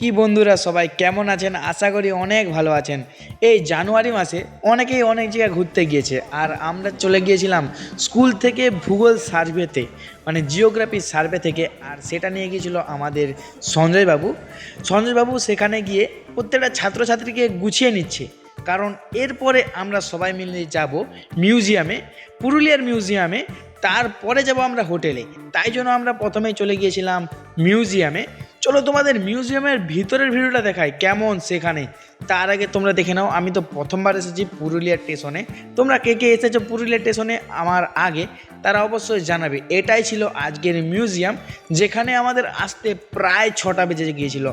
কি বন্ধুরা সবাই কেমন আছেন? আশা করি অনেক ভালো আছেন। এই জানুয়ারি মাসে অনেকেই অনেক জায়গায় ঘুরতে গিয়েছে আর আমরা চলে গিয়েছিলাম স্কুল থেকে ভূগোল সার্ভেতে মানে জিওগ্রাফি সার্ভে থেকে আর সেটা নিয়ে গিয়েছিল আমাদের সঞ্জয়বাবু। সঞ্জয়বাবু সেখানে গিয়ে প্রত্যেকটা ছাত্রছাত্রীকে গুছিয়ে নিচ্ছে। কারণ এরপরে আমরা সবাই মিলে যাব মিউজিয়ামে, পুরুলিয়ার মিউজিয়ামে, তারপরে যাব আমরা হোটেলে। তাই জন্য আমরা প্রথমেই চলে গিয়েছিলাম মিউজিয়ামে। চলো তোমাদের মিউজিয়ামের ভিতরের ভিডিওটা দেখাই, কেমন সেখানে? তার আগে তোমরা দেখে নাও, আমি তো প্রথমবার এসেছি পুরুলিয়া স্টেশনে। তোমরা কে কে এসেছ পুরুলিয়া স্টেশনে আমার আগে, তারা অবশ্যই জানাবে। এটাই ছিল আজকের মিউজিয়াম, যেখানে আমাদের আসতে প্রায় ছটা বেজে গিয়েছিল।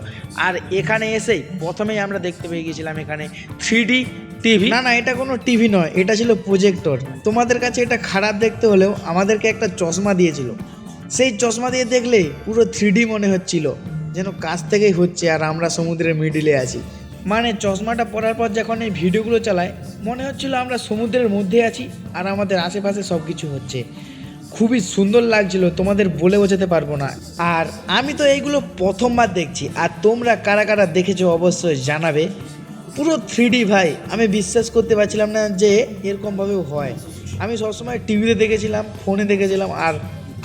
আর এখানে এসেই প্রথমেই আমরা দেখতে পেয়ে গিয়েছিলাম এখানে থ্রি টিভি। না না, এটা কোনো টিভি নয়, এটা ছিল প্রজেক্টর। তোমাদের কাছে এটা খারাপ দেখতে হলেও আমাদেরকে একটা চশমা দিয়েছিল। সেই চশমা দিয়ে দেখলে পুরো থ্রি মনে হচ্ছিল। যেন কাছ থেকেই হচ্ছে আর আমরা সমুদ্রের মিডিলে আছি। মানে চশমাটা পরার পর যখন এই ভিডিওগুলো চালায়, মনে হচ্ছিল আমরা সমুদ্রের মধ্যে আছি আর আমাদের আশেপাশে সব কিছু হচ্ছে। খুবই সুন্দর লাগছিল, তোমাদের বলে বোঝাতে পারব না। আর আমি তো এইগুলো প্রথমবার দেখছি, আর তোমরা কারা কারা দেখেছ অবশ্যই জানাবে। পুরো থ্রি ভাই, আমি বিশ্বাস করতে পারছিলাম না যে এরকমভাবেও হয়। আমি সবসময় টিভিতে দেখেছিলাম ফোনে দেখেছিলাম, আর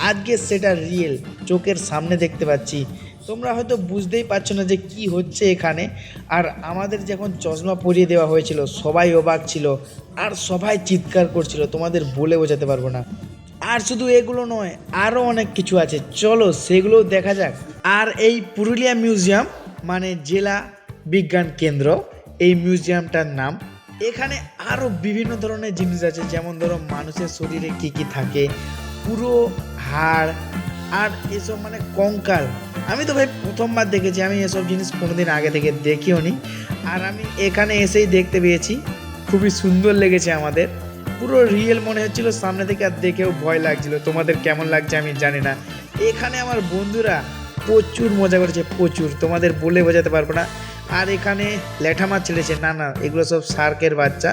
আজকে সেটা রিয়েল চোখের সামনে দেখতে পাচ্ছি। তোমরা হয়তো বুঝতেই পারছ না যে কি হচ্ছে এখানে। আর আমাদের যখন চশমা পরিয়ে দেওয়া হয়েছিল, সবাই অবাক ছিল, আর সবাই চিৎকার করছিল, তোমাদের বলে বোঝাতে পারব না। আর শুধু এগুলো নয় আরও অনেক কিছু আছে। চলো সেগুলোও দেখা যাক। আর এই পুরুলিয়া মিউজিয়াম মানে জেলা বিজ্ঞান কেন্দ্র, এই মিউজিয়ামটার নাম। এখানে আরও বিভিন্ন ধরনের জিনিস আছে, যেমন ধরো মানুষের শরীরে কি কি থাকে, পুরো হাড়, আর এসব মানে কঙ্কাল। আমি তো ভাই প্রথমবার দেখেছি, আমি এসব জিনিস কোনোদিন আগে থেকে দেখিও নি। আর আমি এখানে এসেই দেখতে পেয়েছি, খুবই সুন্দর লেগেছে আমাদের। পুরো রিয়েল মনে হচ্ছিল, সামনে থেকে আর দেখেও ভয় লাগছিল, তোমাদের কেমন লাগছে আমি জানি না। এখানে আমার বন্ধুরা প্রচুর মজা করেছে, প্রচুর, তোমাদের বলে বোঝাতে পারব না। আর এখানে ল্যাঠা মাছ ছেড়েছে, না না, এগুলো সব শার্কের বাচ্চা।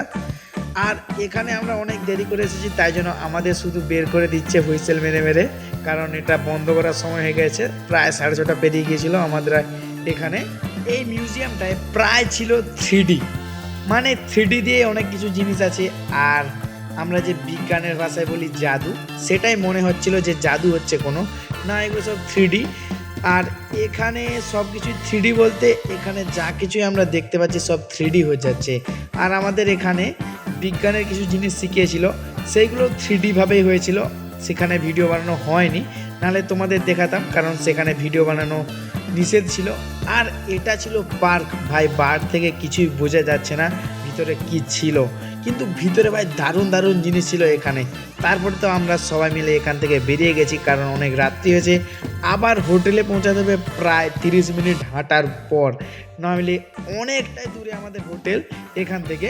আর এখানে আমরা অনেক দেরি করে এসেছি, তাই জন্য আমাদের শুধু বের করে দিচ্ছে হুইসেল মেরে মেরে। কারণ এটা বন্ধ করার সময় হয়ে গেছে। প্রায় সাড়ে ছটা পেরিয়ে গিয়েছিল আমাদের এখানে। এই মিউজিয়ামটায় প্রায় ছিল থ্রি মানে থ্রি দিয়ে অনেক কিছু জিনিস আছে। আর আমরা যে বিজ্ঞানের ভাষায় বলি জাদু, সেটাই মনে হচ্ছিল যে জাদু হচ্ছে কোনো। না, এগুলো সব থ্রি আর এখানে সব কিছু থ্রি বলতে এখানে যা কিছুই আমরা দেখতে পাচ্ছি সব থ্রি হয়ে যাচ্ছে। আর আমাদের এখানে বিজ্ঞানের কিছু জিনিস শিখিয়েছিল, সেইগুলো থ্রি ভাবেই হয়েছিল। সেখানে ভিডিও বানানো হয়নি, নাহলে তোমাদের দেখাতাম, কারণ সেখানে ভিডিও বানানো নিষেধ ছিল। আর এটা ছিল পার্ক, ভাই বার থেকে কিছুই বোঝা যাচ্ছে না ভিতরে কি ছিল। কিন্তু ভিতরে ভাই দারুণ দারুণ জিনিস ছিল এখানে। তারপরে তো আমরা সবাই মিলে এখান থেকে বেরিয়ে গেছি, কারণ অনেক রাত্রি হয়েছে। আবার হোটেলে পৌঁছাতে হবে প্রায় তিরিশ মিনিট হাঁটার পর। নইলে অনেকটাই দূরে আমাদের হোটেল এখান থেকে।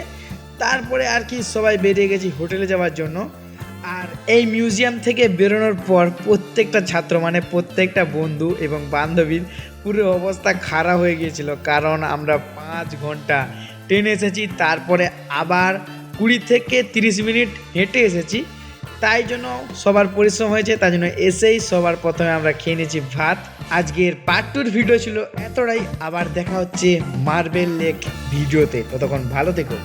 তারপরে আর কি সবাই বেরিয়ে গেছি হোটেলে যাওয়ার জন্য। আর এই মিউজিয়াম থেকে বেরোনোর পর প্রত্যেকটা ছাত্র মানে প্রত্যেকটা বন্ধু এবং বান্ধবীর পুরো অবস্থা খারাপ হয়ে গিয়েছিল। কারণ আমরা পাঁচ ঘণ্টা ট্রেনে এসেছি, তারপরে আবার কুড়ি থেকে তিরিশ মিনিট হেঁটে এসেছি। তাই জন্য সবার পরিশ্রম হয়েছে, তাই জন্য এসেই সবার প্রথমে আমরা খেয়ে নিয়েছি ভাত। আজকের পার্ট টুর ভিডিও ছিল এতটাই। আবার দেখা হচ্ছে মার্বেল লেক ভিডিওতে ততক্ষণ ভালো থেকো।